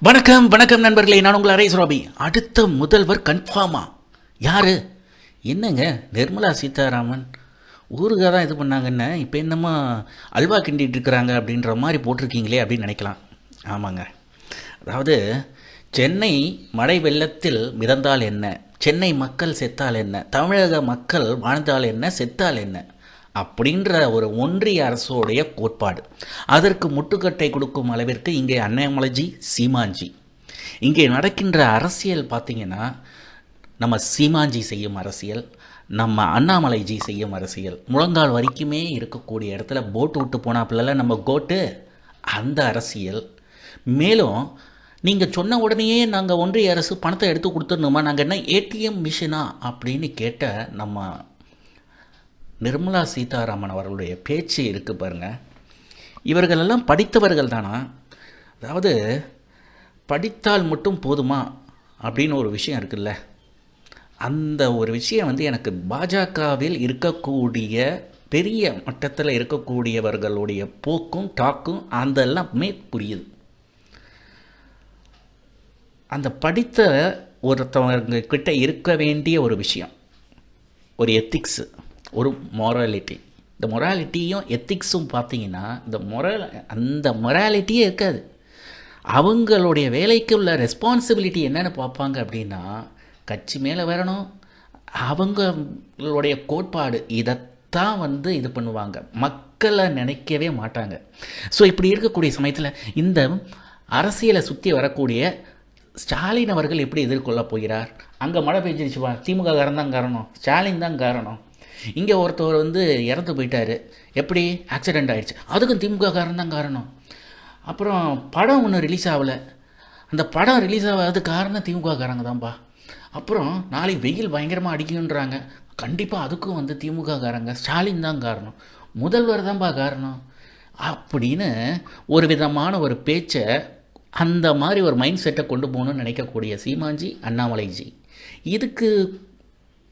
வணக்கம் வணக்கம் நண்பர்களே நான் உங்கள் அரேஸ் ராபி. அடுத்த முதல்வர் கன்ஃபார்மா. யாரு? என்னங்க? நிர்மலா சீதாராமன். ஊருக்காக தான் இது பண்ணாங்கன்னு இப்போ என்னம்மா அல்வா கிண்டிட்டு இருக்கிறாங்க அப்படின்ற மாதிரி போட்டிருக்கீங்களே அப்படின்னு நினைக்கலாம். ஆமாங்க. அதாவது சென்னை மழை வெள்ளத்தில் மிதந்தால் என்ன? சென்னை மக்கள் செத்தால் என்ன? தமிழக மக்கள் வாழ்ந்தால் என்ன? செத்தால் என்ன? அப்படின்ற ஒரு ஒன்றிய அரசோடைய கோட்பாடு. அதற்கு முட்டுக்கட்டை கொடுக்கும் அளவிற்கு இங்கே அண்ணாமலைஜி சீமான்ஜி. இங்கே நடக்கின்ற அரசியல் பார்த்தீங்கன்னா நம்ம சீமான்ஜி செய்யும் அரசியல் நம்ம அண்ணாமலைஜி செய்யும் அரசியல். முழங்கால் வரைக்குமே இருக்கக்கூடிய இடத்துல போட்டு விட்டு போனாப்புல நம்ம கோட்டு அந்த அரசியல். மேலும் நீங்கள் சொன்ன உடனேயே நாங்கள் ஒன்றிய அரசு பணத்தை எடுத்து கொடுத்துடணுமா? நாங்கள் என்ன ஏடிஎம் மிஷினா அப்படின்னு கேட்ட நம்ம நிர்மலா சீதாராமன் அவர்களுடைய பேச்சு இருக்குது பாருங்கள் இவர்களெல்லாம் படித்தவர்கள் தானா? அதாவது படித்தால் மட்டும் போதுமா? அப்படின்னு ஒரு விஷயம் இருக்குல்ல. அந்த ஒரு விஷயம் வந்து எனக்கு பாஜகவில் இருக்கக்கூடிய பெரிய மட்டத்தில் இருக்கக்கூடியவர்களுடைய போக்கும் டாக்கும் அதெல்லாமே புரியுது. அந்த படித்த ஒருத்தவங்க கிட்ட இருக்க வேண்டிய ஒரு விஷயம். ஒரு எத்திக்ஸு ஒரு மொராலிட்டி இந்த மொராலிட்டியும் எத்திக்ஸும் பார்த்தீங்கன்னா இந்த மொரல் அந்த மொராலிட்டியே இருக்காது. அவங்களுடைய வேலைக்கு உள்ள ரெஸ்பான்சிபிலிட்டி என்னென்னு பார்ப்பாங்க அப்படின்னா கட்சி மேலே வரணும். அவங்களுடைய கோட்பாடு இதைத்தான் வந்து இது பண்ணுவாங்க. மக்களை நினைக்கவே மாட்டாங்க. ஸோ இப்படி இருக்கக்கூடிய சமயத்தில் இந்த அரசியலை சுற்றி வரக்கூடிய ஸ்டாலின் அவர்கள் எப்படி எதிர்கொள்ள போகிறார்? அங்கே மழை பெஞ்சிருச்சுவா திமுக காரன் தான் காரணம். ஸ்டாலின் தான் காரணம். இங்கே ஒருத்தவர் வந்து இறந்து போயிட்டாரு. எப்படி? ஆக்சிடெண்ட் ஆகிடுச்சு அதுக்கும் திமுக காரணம் தான் காரணம். அப்புறம் படம் ஒன்று ரிலீஸ் ஆகலை. அந்த படம் ரிலீஸ் ஆகாத காரணம் திமுக காரங்க தான்ப்பா அப்புறம் நாளைக்கு வெயில் பயங்கரமாக அடிக்குன்றாங்க கண்டிப்பாக அதுக்கும் வந்து திமுக காரங்க. ஸ்டாலின் தான் காரணம். முதல்வர் தான்ப்பா காரணம். அப்படின்னு ஒரு விதமான ஒரு பேச்சை அந்த மாதிரி ஒரு மைண்ட் செட்டை கொண்டு போகணும்னு நினைக்கக்கூடிய சீமான்ஜி அண்ணாமலைஜி. இதுக்கு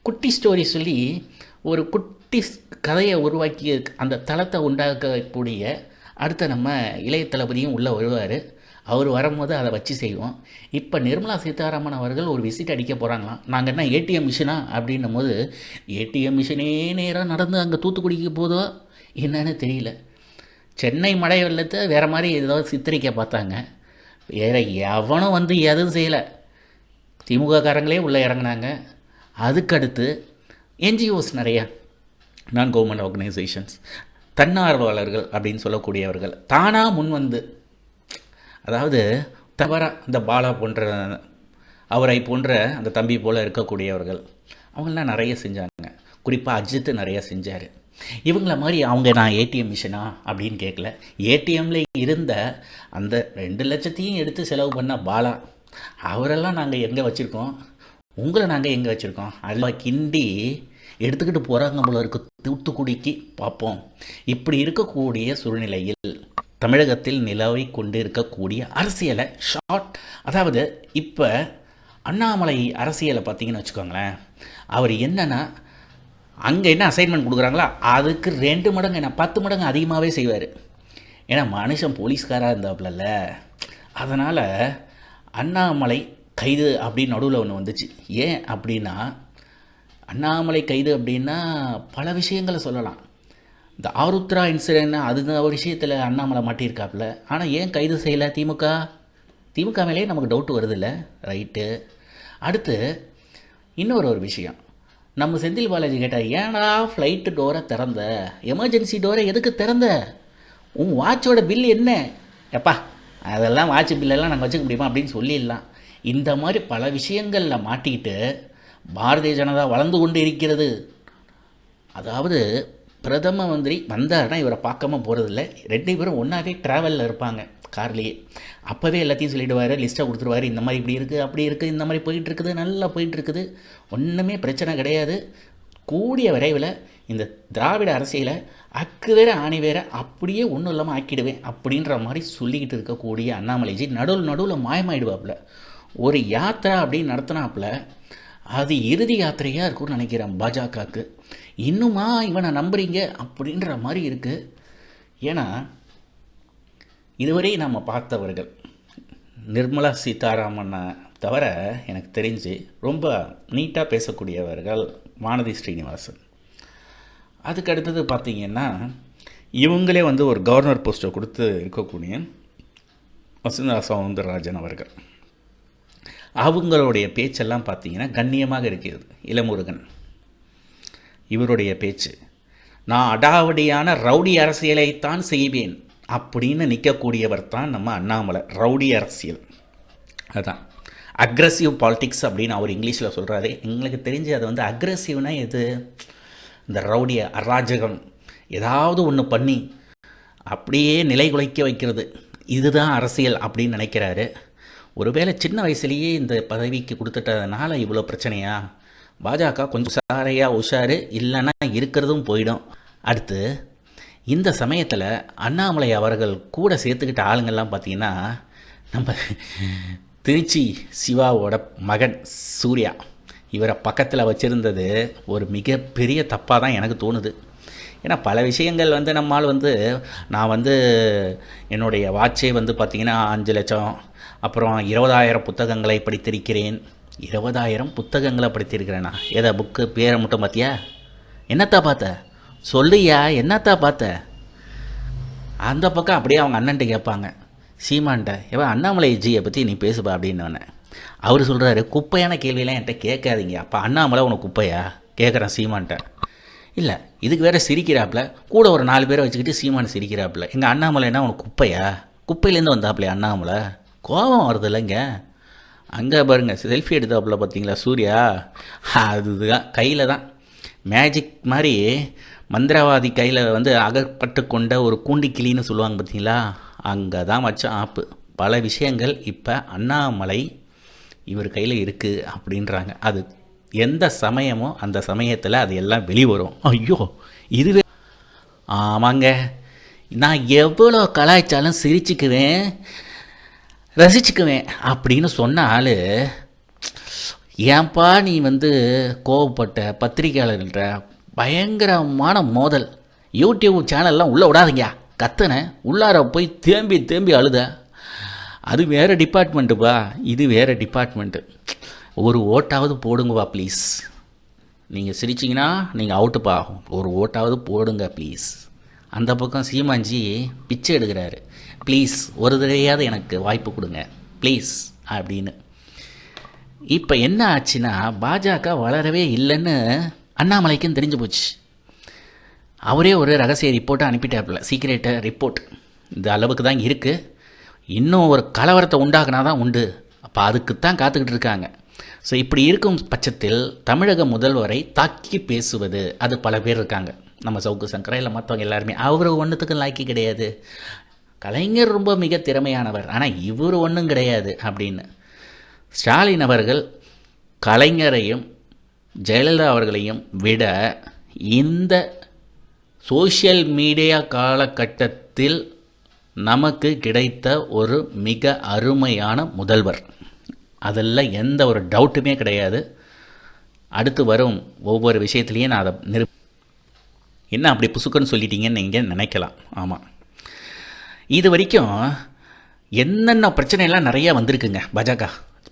குட்டி ஸ்டோரி சொல்லி ஒரு குட்டி கதையை உருவாக்கி அந்த தளத்தை உண்டாக்கக்கூடிய அடுத்த நம்ம இளைய தளபதியும் உள்ளே வருவார். அவர் வரும்போது அதை வச்சு செய்வோம். இப்போ நிர்மலா சீதாராமன் அவர்கள் ஒரு விசிட் அடிக்க போகிறாங்களாம் நாங்கள் என்ன ஏடிஎம் மிஷினா? அப்படின்னும் போது ஏடிஎம் மிஷினே நேராக நடந்து அங்கே தூத்துக்குடிக்கு போதோ என்னன்னு தெரியல. சென்னை மழை வெள்ளத்தை வேறு மாதிரி ஏதாவது சித்தரிக்க பார்த்தாங்க. வேறு எவனும் வந்து எதுவும் செய்யலை. திமுக காரங்களே உள்ளே இறங்குனாங்க. அதுக்கடுத்து என்ஜிஓஸ் நிறையா நான் கவர்மெண்ட் ஆர்கனைசேஷன்ஸ் தன்னார்வலர்கள் அப்படின்னு சொல்லக்கூடியவர்கள் தானாக முன் வந்து அதாவது தவறாக அந்த பாலா போன்ற அவரை போன்ற அந்த தம்பி போல் இருக்கக்கூடியவர்கள் அவங்களாம் நிறைய செஞ்சாங்க. குறிப்பாக அஜித்து நிறைய செஞ்சார். இவங்கள மாதிரி அவங்க நான் ஏடிஎம் மிஷினா அப்படின்னு கேட்கல ஏடிஎம்ல இருந்த அந்த ரெண்டு லட்சத்தையும் எடுத்து செலவு பண்ண பாலா அவரெல்லாம் நாங்கள் எங்கே வச்சுருக்கோம்? உங்களை நாங்கள் எங்கே வச்சுருக்கோம்? அதில் கிண்டி எடுத்துக்கிட்டு போகிறாங்க போல இருக்கு. தூத்துக்குடிக்கு பார்ப்போம் இப்படி இருக்கக்கூடிய சூழ்நிலையில் தமிழகத்தில் நிலவை கொண்டு இருக்கக்கூடிய அரசியலை ஷார்ட் அதாவது இப்போ அண்ணாமலை அரசியலை பார்த்தீங்கன்னு வச்சுக்கோங்களேன். அவர் என்னென்னா அங்கே என்ன அசைன்மெண்ட் கொடுக்குறாங்களோ அதுக்கு ரெண்டு மடங்கு என்ன பத்து மடங்கு அதிகமாகவே செய்வார். ஏன்னா மனுஷன் போலீஸ்காராக இருந்தாப்புல அதனால் அண்ணாமலை கைது அப்படின்னு நடுவில் ஒன்று வந்துச்சு. ஏன் அப்படின்னா அண்ணாமலை கைது அப்படின்னா பல விஷயங்களை சொல்லலாம். இந்த ஆருத்ரா இன்சிடென்ட் அது ஒரு விஷயத்தில் அண்ணாமலை மாட்டியிருக்காப்புல. ஆனால் ஏன் கைது செய்யலை திமுக? திமுக மேலேயே நமக்கு டவுட் வருதில்ல ரைட்டு அடுத்து இன்னொரு ஒரு விஷயம். நம்ம செந்தில் பாலாஜி கேட்டால் ஏன்டா ஃப்ளைட்டு டோரை திறந்த? எமர்ஜென்சி டோரை எதுக்கு திறந்த? உன் வாட்சோட பில் என்ன? எப்பா அதெல்லாம் வாட்ச் பில்லெல்லாம் நாங்கள் வச்சுக்க முடியுமா? அப்படின்னு சொல்லிடலாம். இந்த மாதிரி பல விஷயங்களில் மாட்டிக்கிட்டு பாரதிய ஜனதா வளர்ந்து கொண்டு இருக்கிறது. அதாவது பிரதம மந்திரி வந்தாருன்னா இவரை பார்க்காம போகிறதில்ல ரெண்டு பேரும் ஒன்றாவே ட்ராவலில் இருப்பாங்க கார்லேயே. அப்போவே எல்லாத்தையும் சொல்லிடுவார் லிஸ்ட்டை கொடுத்துருவாரு இந்த மாதிரி இப்படி இருக்குது அப்படி இருக்குது இந்த மாதிரி போயிட்டு இருக்குது நல்லா போயிட்டுருக்குது ஒன்றுமே பிரச்சனை கிடையாது. கூடிய விரைவில் இந்த திராவிட அரசியலை அக்கு வேற ஆணி வேற அப்படியே ஒன்றும் இல்லாமல் ஆக்கிடுவேன் அப்படின்ற மாதிரி சொல்லிக்கிட்டு இருக்கக்கூடிய அண்ணாமலைஜி நடுவில் நடுவில் மாயமாயிடுவாப்புல. ஒரு யாத்திரை அப்படின்னு நடத்தினாப்புல அது இறுதி யாத்திரையாக இருக்கும்னு நினைக்கிறேன் பாஜகவுக்கு. இன்னுமா இவனை நம்புறீங்க அப்படின்ற மாதிரி இருக்குது ஏன்னா இதுவரை நாம் பார்த்தவர்கள் நிர்மலா சீதாராமனை தவிர எனக்கு தெரிஞ்சு ரொம்ப நீட்டாக பேசக்கூடியவர்கள் வானதி ஸ்ரீனிவாசன். அதுக்கு அடுத்தது பார்த்திங்கன்னா இவங்களே வந்து ஒரு கவர்னர் போஸ்ட்டை கொடுத்து இருக்கக்கூடிய வசுந்தரா சவுந்தரராஜன் அவர்கள். அவங்களுடைய பேச்செல்லாம் பார்த்தீங்கன்னா கண்ணியமாக இருக்கிறது. இளமுருகன். இவருடைய பேச்சு நான் அடாவடியான ரவுடி அரசியலைத்தான் செய்வேன் அப்படின்னு நிற்கக்கூடியவர் தான் நம்ம அண்ணாமலை ரவுடி அரசியல். அதுதான் அக்ரஸிவ் பாலிட்டிக்ஸ் அப்படின்னு அவர் இங்கிலீஷில் சொல்கிறாரு எங்களுக்கு தெரிஞ்சு அது வந்து அக்ரஸிவ்னா எது? இந்த ரவுடிய அராஜகம். ஏதாவது ஒன்று பண்ணி அப்படியே நிலைகுலைக்க வைக்கிறது. இதுதான் அரசியல் அப்படின்னு நினைக்கிறாரு. ஒருவேளை சின்ன வயசுலேயே இந்த பதவிக்கு கொடுத்துட்டதுனால இவ்வளோ பிரச்சனையா? பாஜக கொஞ்சம் உஷாரையாக உஷாரு இல்லைன்னா இருக்கிறதும் போயிடும். அடுத்து இந்த சமயத்தில் அண்ணாமலை அவர்கள் கூட சேர்த்துக்கிட்ட ஆளுங்கள்லாம் பார்த்தீங்கன்னா நம்ம திருச்சி சிவாவோட மகன் சூர்யா. இவரை பக்கத்தில் வச்சுருந்தது ஒரு மிகப்பெரிய தப்பாக தான் எனக்கு தோணுது. ஏன்னா பல விஷயங்கள் வந்து நம்மால் வந்து நான் வந்து என்னுடைய வாட்சே வந்து பார்த்திங்கன்னா அஞ்சு லட்சம் அப்புறம் இருபதாயிரம் புத்தகங்களை படித்திருக்கிறேன். இருபதாயிரம் புத்தகங்களை படித்திருக்கிறேனா? ஏதா புக்கு பேரை மட்டும் பார்த்தியா? என்னத்தா பார்த்த? சொல்லுயா என்னத்தா பார்த்த? அந்த பக்கம் அப்படியே அவங்க அண்ணன்ட்ட கேட்பாங்க. சீமான்ட்ட இவன் அண்ணாமலை ஜியை பற்றி நீ பேசுப்பா அப்படின்னு அவர் சொல்கிறாரு குப்பையான கேள்வியெல்லாம் என்கிட்ட கேட்காதீங்க. அப்போ அண்ணாமலை உனக்கு குப்பையா? கேட்குறேன் சீமான்ட்ட. இல்லை இதுக்கு வேறு சிரிக்கிறாப்புல கூட ஒரு நாலு பேரை வச்சுக்கிட்டு சீமான் சிரிக்கிறாப்புல எங்கள் அண்ணாமலைன்னா உனக்கு குப்பையா? குப்பையிலேருந்து வந்தாப்புல அண்ணாமலை? கோபம் வருது இல்லைங்க. அங்கே பாருங்கள் செல்ஃபி எடுத்தாப்புல பார்த்தீங்களா சூர்யா? அதுதான் கையில் தான். மேஜிக் மாதிரி மந்திரவாதி கையில் வந்து அகப்பட்டு கொண்ட ஒரு கூண்டிக்கிளின்னு சொல்லுவாங்க பார்த்தீங்களா அங்கே தான் வச்ச ஆப்பு. பல விஷயங்கள் இப்போ அண்ணாமலை இவர் கையில் இருக்குது அப்படின்றாங்க. அது எந்த சமயமோ அந்த சமயத்தில் அது எல்லாம் வெளிவரும். ஐயோ இதுவே. ஆமாங்க. நான் எவ்வளோ கலாய்ச்சாலும் சிரிச்சுக்குவேன். ரசிச்சுக்குவேன் அப்படின்னு சொன்ன ஆள் ஏன்பா நீ வந்து கோவப்பட்ட பத்திரிகையாளர்கிட்ட பயங்கரமான மோதல். யூடியூப் சேனல்லாம் உள்ளே விடாதீங்க. கத்தனை உள்ளார போய் தேம்பி தேம்பி அழுத. அது வேறு டிபார்ட்மெண்ட்டுப்பா. இது வேறு டிபார்ட்மெண்ட்டு. ஒரு ஓட்டாவது போடுங்கப்பா ப்ளீஸ். நீங்கள் சிரிச்சிங்கன்னா நீங்கள் அவுட்டுப்பா. ஒரு ஓட்டாவது போடுங்க ப்ளீஸ். அந்த பக்கம் சீமாஞ்சி பிச்சை எடுக்கிறாரு. ப்ளீஸ் ஒரு தடவையாவது எனக்கு வாய்ப்பு கொடுங்க. ப்ளீஸ் அப்படின்னு. இப்போ என்ன ஆச்சுன்னா பாஜக வளரவே இல்லைன்னு அண்ணாமலைக்கும் தெரிஞ்சு போச்சு. அவரே ஒரு ரகசிய ரிப்போர்ட்டை அனுப்பிட்டாப்புல சீக்ரெட்டை ரிப்போர்ட் இந்த அளவுக்கு தான் இருக்குது இன்னும் ஒரு கலவரத்தை உண்டாக்குனா தான் உண்டு. அப்போ அதுக்கு தான் காத்துக்கிட்டு இருக்காங்க. ஸோ இப்படி இருக்கும் பட்சத்தில் தமிழக முதல்வரை தாக்கி பேசுவது அது பல பேர் இருக்காங்க. நம்ம சவுக்கு சங்கரா இல்லை மற்றவங்க எல்லாருமே அவர் ஒன்றுத்துக்கும் லாய்க்கு கிடையாது. கலைஞர் ரொம்ப மிக திறமையானவர். ஆனால் இவர் ஒன்றும் கிடையாது அப்படின்னு. ஸ்டாலின் அவர்கள் கலைஞரையும் ஜெயலலிதா அவர்களையும் விட இந்த சோஷியல் மீடியா காலகட்டத்தில் நமக்கு கிடைத்த ஒரு மிக அருமையான முதல்வர். அதில் எந்த ஒரு டவுட்டுமே கிடையாது. அடுத்து வரும் ஒவ்வொரு விஷயத்துலேயும் நான் அதை நிரு என்ன அப்படி புசுக்குன்னு சொல்லிட்டீங்கன்னு நீங்கள் நினைக்கலாம். ஆமாம் இது வரைக்கும் என்னென்ன பிரச்சனையெல்லாம் நிறையா வந்திருக்குங்க பாஜக?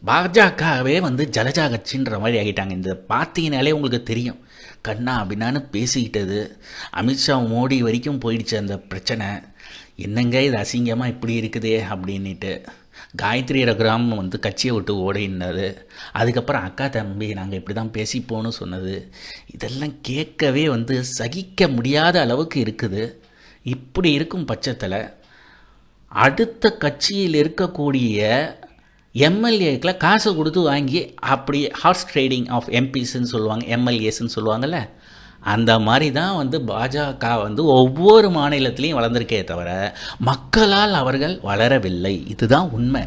பாஜகவே வந்து ஜலஜா கட்சின்ற மாதிரி ஆகிட்டாங்க. இந்த பார்த்தீங்கனாலே உங்களுக்கு தெரியும். கண்ணா அப்படின்னான்னு பேசிக்கிட்டது. அமித்ஷா மோடி வரைக்கும் போயிடுச்சு அந்த பிரச்சனை. என்னங்க இது அசிங்கமாக இப்படி இருக்குதே அப்படின்ட்டு காயத்ரி ரகுராம் வந்து கட்சியை விட்டு ஓடினது அதுக்கப்புறம் அக்கா தம்பி நாங்கள் இப்படி தான் பேசிப்போன்னு சொன்னது. இதெல்லாம் கேட்கவே வந்து சகிக்க முடியாத அளவுக்கு இருக்குது. இப்படி இருக்கும் பட்சத்தில் அடுத்த கட்சியில் இருக்கக்கூடிய எம்எல்ஏக்களை காசு கொடுத்து வாங்கி அப்படி ஹார்ஸ் ட்ரேடிங் ஆஃப் எம்பிஸ்ன்னு சொல்லுவாங்க எம்எல்ஏஸ்ன்னு சொல்லுவாங்கள்ல அந்த மாதிரி தான் வந்து பாஜக வந்து ஒவ்வொரு மாநிலத்திலையும் வளர்ந்துருக்கே தவிர மக்களால் அவர்கள் வளரவில்லை. இதுதான் உண்மை.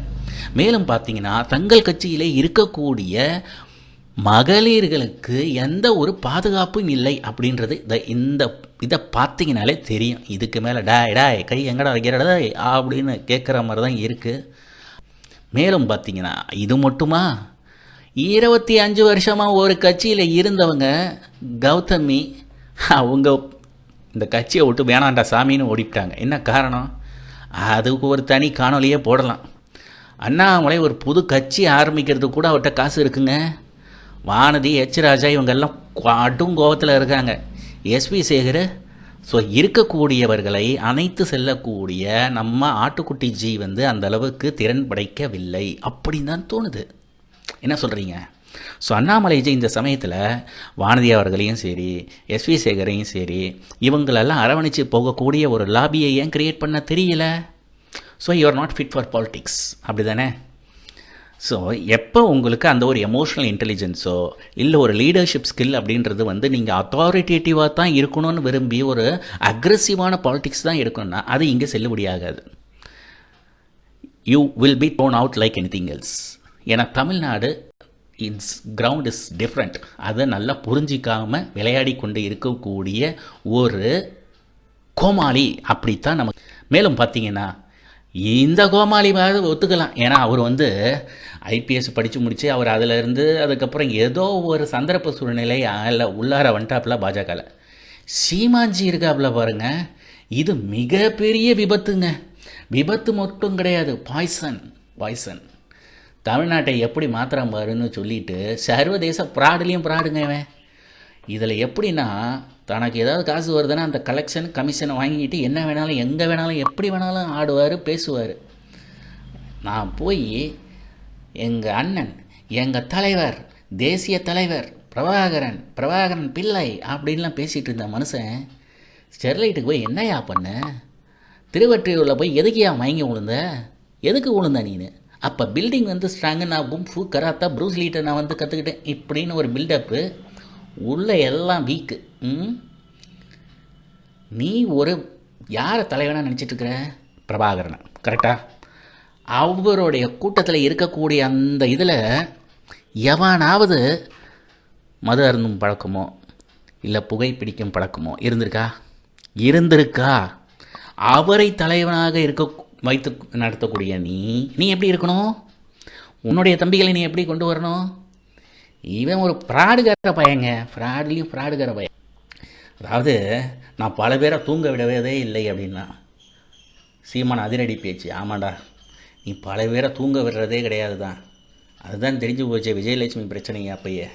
மேலும் பார்த்தீங்கன்னா தங்கள் கட்சியிலே இருக்கக்கூடிய மகளிர்களுக்கு எந்த ஒரு பாதுகாப்பும் இல்லை அப்படின்றது இந்த இந்த இதை பார்த்தீங்கனாலே தெரியும். இதுக்கு மேலே டாய் டாய் கை எங்கடா வைக்கிறடா அப்படின்னு கேட்குற மாதிரி தான் இருக்குது மேலும் பார்த்தீங்கன்னா இது மட்டுமா? இருபத்தி அஞ்சு வருஷமாக ஒரு கட்சியில் இருந்தவங்க கௌதமி அவங்க இந்த கட்சியை விட்டு வேணாண்டா சாமின்னு ஓடிவிட்டாங்க. என்ன காரணம்? அதுக்கு ஒரு தனி காணொலியே போடலாம். அண்ணாமலை ஒரு புது கட்சி ஆரம்பிக்கிறதுக்கு கூட அவர்கிட்ட காசு இருக்குங்க. வானதி எச் ராஜா இவங்கெல்லாம் கடும் கோபத்தில் இருக்காங்க. எஸ்பி சேகர் ஸோ இருக்கக்கூடியவர்களை அனைத்து செல்லக்கூடிய நம்ம ஆட்டுக்குட்டி ஜி வந்து அந்த அளவுக்கு திறன் படைக்கவில்லை அப்படின்னு தான் தோணுது. என்ன சொல்கிறீங்க ஸோ அண்ணாமலை ஜி இந்த சமயத்தில் வானதி அவர்களையும் சரி எஸ்வி சேகரையும் சரி இவங்களெல்லாம் அரவணைச்சு போகக்கூடிய ஒரு லாபியை ஏன் கிரியேட் பண்ண தெரியல? So you are not fit for politics அப்படி தானே ஸோ எப்போ உங்களுக்கு அந்த ஒரு எமோஷனல் இன்டெலிஜென்ஸோ இல்லை ஒரு லீடர்ஷிப் ஸ்கில் அப்படின்றது வந்து நீங்கள் அத்தாரிட்டேட்டிவாக தான் இருக்கணும்னு விரும்பி ஒரு அக்ரெசிவான பாலிட்டிக்ஸ் தான் எடுக்கணும்னா அது இங்கே செல்லுபடியாகாது you will be done out like anything else ஏன்னா Tamil Nadu it's ground is different அதை நல்லா புரிஞ்சிக்காமல் விளையாடி கொண்டு இருக்கக்கூடிய ஒரு கோமாளி அப்படித்தான் நமக்கு. மேலும் பார்த்தீங்கன்னா இந்த கோமாளியாவது ஒத்துக்கலாம். ஏன்னா அவர் வந்து ஐபிஎஸ் படித்து முடித்து அவர் அதில் இருந்து அதுக்கப்புறம் ஏதோ ஒரு சந்தர்ப்ப சூழ்நிலை அதில் உள்ளார வந்துட்டாப்புல பாஜகவில் சீமாஞ்சி இருக்காப்புல பாருங்க. இது மிகப்பெரிய விபத்துங்க. விபத்து மட்டும் கிடையாது. பாய்சன் பாய்சன் தமிழ்நாட்டை எப்படி மாத்திரம் பாருன்னு சொல்லிட்டு சர்வதேச ப்ராடுலேயும் ப்ராடுங்க இவன். இதில் எப்படின்னா தனக்கு ஏதாவது காசு வருதுன்னா அந்த கலெக்ஷன் கமிஷனை வாங்கிட்டு என்ன வேணாலும் எங்கே வேணாலும் எப்படி வேணாலும் ஆடுவார் பேசுவார். நான் போய் எங்கள் அண்ணன் எங்கள் தலைவர் தேசிய தலைவர் பிரபாகரன் பிரபாகரன் பிள்ளை அப்படின்லாம் பேசிகிட்டு இருந்த மனுஷன் ஸ்டெர்லைட்டுக்கு போய் என்னையா பண்ண? திருவற்றியூரில் போய் எதுக்குயா மயங்கி விழுந்த எதுக்கு விழுந்த நீனு? அப்போ பில்டிங் வந்து ஸ்ட்ராங்கு நான் கும்ஃபு கராத்தா ப்ரூஸ்லீட்டை நான் வந்து கற்றுக்கிட்டேன் இப்படின்னு ஒரு பில்டப்பு உள்ளே எல்லாம் வீக்கு நீ ஒரு யாரை தலைவனாக நினச்சிட்டு இருக்கிற பிரபாகரனை. கரெக்டாக அவருடைய கூட்டத்தில் இருக்கக்கூடிய அந்த இதில் எவனாவது மது அருந்தும் பழக்கமோ இல்லை புகைப்பிடிக்கும் பழக்கமோ இருந்திருக்கா? இருந்திருக்கா. அவரை தலைவனாக இருக்க வைத்து நடத்தக்கூடிய நீ நீ எப்படி இருக்கணும்? உன்னுடைய தம்பிகளை நீ எப்படி கொண்டு வரணும்? இவன் ஒரு ஃப்ராடுகார பையங்க. ஃப்ராட்லேயும் ஃப்ராடுகார பையன். அதாவது நான் பல பேரை தூங்க விடவே இல்லை அப்படின்னா. சீமான் அதிரடி பேச்சு. ஆமாண்டா. நீ பல பேரை தூங்க விடுறதே கிடையாது தான் அதுதான் தெரிஞ்சு போச்சு. விஜயலட்சுமி பிரச்சனைங்க அப்பயே.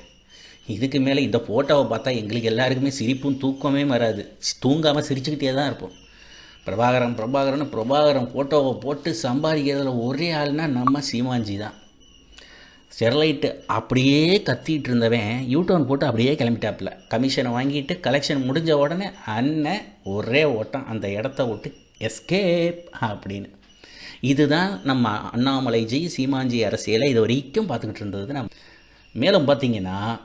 இதுக்கு மேலே இந்த ஃபோட்டோவை பார்த்தா எங்களுக்கு எல்லாருக்குமே சிரிப்பும் தூக்கமே வராது. தூங்காமல் சிரிச்சுக்கிட்டே தான் இருப்போம். பிரபாகரன் பிரபாகரன் பிரபாகரன் ஃபோட்டோவை போட்டு சம்பாதிக்கிறதுல ஒரே ஆள்னா நம்ம சீமாஞ்சி தான். ஸ்டெர்லைட்டு அப்படியே கத்திட்டு இருந்தவன் யூடர்ன் போட்டு அப்படியே கிளம்பிட்டாப்புல. கமிஷனை வாங்கிட்டு கலெக்ஷன் முடிஞ்ச உடனே அண்ணன் ஒரே ஓட்டம் அந்த இடத்த விட்டு எஸ்கேப் அப்படின்னு. இதுதான் நம்ம அண்ணாமலைஜி சீமாஞ்சி அரசியலை இது வரைக்கும் பார்த்துக்கிட்டு இருந்தது நம்ம. மேலும் பார்த்தீங்கன்னா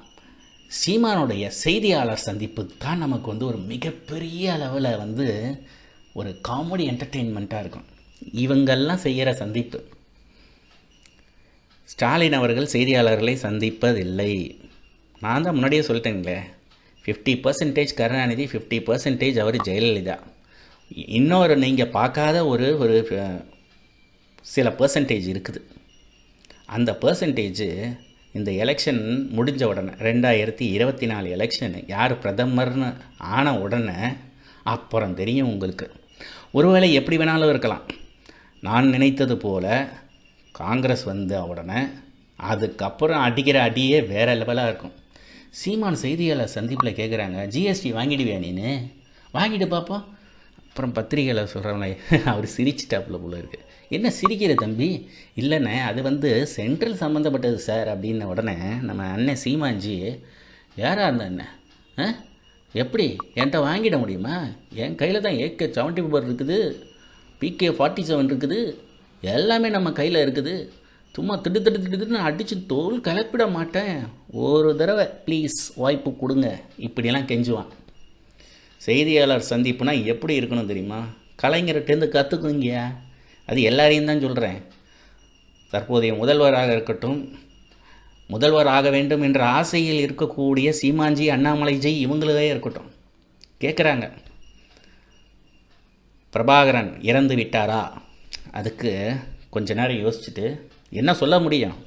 சீமானுடைய செய்தியாளர் சந்திப்பு தான் நமக்கு வந்து ஒரு மிகப்பெரிய அளவில் வந்து ஒரு காமெடி என்டர்டெயின்மெண்ட்டாக இருக்கும். இவங்கெல்லாம் செய்கிற சந்திப்பு. ஸ்டாலின் அவர்கள் செய்தியாளர்களை சந்திப்பதில்லை. நான் தான் முன்னாடியே சொல்லிட்டேங்களே fifty percentage Karunanidhi fifty percentage அவர் ஜெயலலிதா. இன்னொரு நீங்கள் பார்க்காத ஒரு ஒரு சில பர்சன்டேஜ் இருக்குது. அந்த பர்சன்டேஜு இந்த எலெக்ஷன் முடிஞ்ச உடனே ரெண்டாயிரத்தி இருபத்தி நாலு எலெக்ஷனு யார் பிரதமர்னு ஆன உடனே அப்புறம் தெரியும் உங்களுக்கு. ஒருவேளை எப்படி வேணாலும் இருக்கலாம். நான் நினைத்தது போல் காங்கிரஸ் வந்த உடனே அதுக்கப்புறம் அடிக்கிற அடியே வேறு லெவலாக இருக்கும். சீமான் செய்தியாளர் சந்திப்பில் கேட்குறாங்க ஜிஎஸ்டி வாங்கிடுவியா நீனு? வாங்கிட்டு பார்ப்போம் அப்புறம் பத்திரிகையில் சொல்கிறவங்களே அவர் சிரிச்சிட்டாப்புல போல இருக்கு. என்ன சிரிக்கிற தம்பி? இல்லைண்ணே அது வந்து சென்ட்ரல் சம்மந்தப்பட்டது சார் அப்படின்ன உடனே நம்ம அண்ணன் சீமாஞ்சி யாராக இருந்த அண்ணன் ஆ? எப்படி? என்கிட்ட வாங்கிட முடியுமா? என் கையில் தான் ஏகே செவன்ட்டி ஃபோர் இருக்குது பிகே ஃபார்ட்டி செவன் இருக்குது. எல்லாமே நம்ம கையில் இருக்குது. சும்மா திட்டு திட்டு திட்டு திட்டுன்னு அடித்து தோல் கலப்பிட மாட்டேன். ஒரு தடவை ப்ளீஸ் வாய்ப்பு கொடுங்க. இப்படியெல்லாம் கெஞ்சுவான். செய்தியாளர் சந்திப்புனா எப்படி இருக்கணும் தெரியுமா? கலைஞர்கிட்டேருந்து கற்றுக்குங்க அது எல்லாரையும் தான் சொல்கிறேன் தற்போதைய முதல்வராக இருக்கட்டும் முதல்வர் ஆக வேண்டும் என்ற ஆசையில் இருக்கக்கூடிய சீமாஞ்சி அண்ணாமலைஜி இவங்களே இருக்கட்டும். கேட்குறாங்க பிரபாகரன் இறந்து விட்டாரா? அதுக்கு கொஞ்ச நேரம் யோசிச்சுட்டு என்ன சொல்ல முடியும்?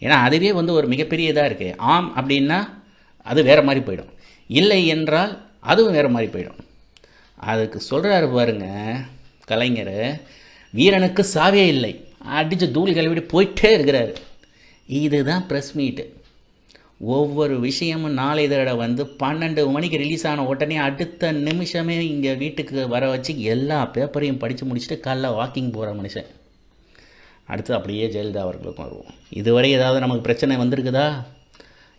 ஏன்னா அதுவே வந்து ஒரு மிகப்பெரிய இதாக இருக்குது ஆம் அப்படின்னா அது வேறு மாதிரி போயிடும். இல்லை என்றால் அதுவும் வேறு மாதிரி போயிடும். அதுக்கு சொல்கிறாரு பாருங்க கலைஞர் வீரனுக்கு சாவே இல்லை. அடித்து தூள் கழுவிட்டு போயிட்டே இருக்கிறாரு. இதுதான் ப்ரெஸ் மீட்டு ஒவ்வொரு விஷயமும் நாளை தடவை வந்து பன்னெண்டு மணிக்கு ரிலீஸ் ஆன உடனே அடுத்த நிமிஷமே இங்கே வீட்டுக்கு வர வச்சு எல்லா பேப்பரையும் படித்து முடிச்சுட்டு காலைல வாக்கிங் போகிற மனுஷன். அடுத்து அப்படியே ஜெயலலிதா அவர்களுக்கும் வருவோம். இதுவரை ஏதாவது நமக்கு பிரச்சனை வந்திருக்குதா?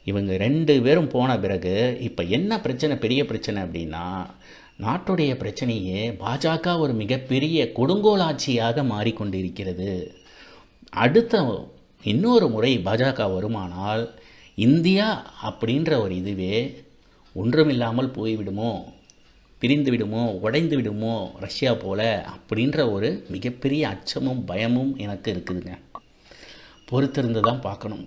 இவங்க ரெண்டு பேரும் போன பிறகு இப்போ என்ன பிரச்சனை பெரிய பிரச்சனை அப்படின்னா நாட்டுடைய பிரச்சனையே பாஜக ஒரு மிகப்பெரிய கொடுங்கோலாட்சியாக மாறிக்கொண்டிருக்கிறது. அடுத்த இன்னொரு முறை பாஜக வருமானால் இந்தியா அப்படின்ற ஒரு இதுவே ஒன்றுமில்லாமல் போய்விடுமோ? பிரிந்து விடுமோ உடைந்து விடுமோ ரஷ்யா போல? அப்படின்ற ஒரு மிகப்பெரிய அச்சமும் பயமும் எனக்கு இருக்குதுங்க. பொறுத்திருந்து தான் பார்க்கணும்.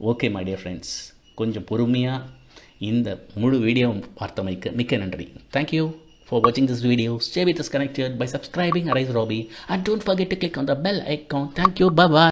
ஓகே மை டியர் ஃப்ரெண்ட்ஸ் கொஞ்சம் பொறுமையாக இந்த முழு வீடியோ பார்த்தமைக்கு மிக்க நன்றி. தேங்க்யூ ஃபார் வாட்சிங் this video stay with us connected by subscribing arise rabi and don't forget to click on the bell icon thank you bye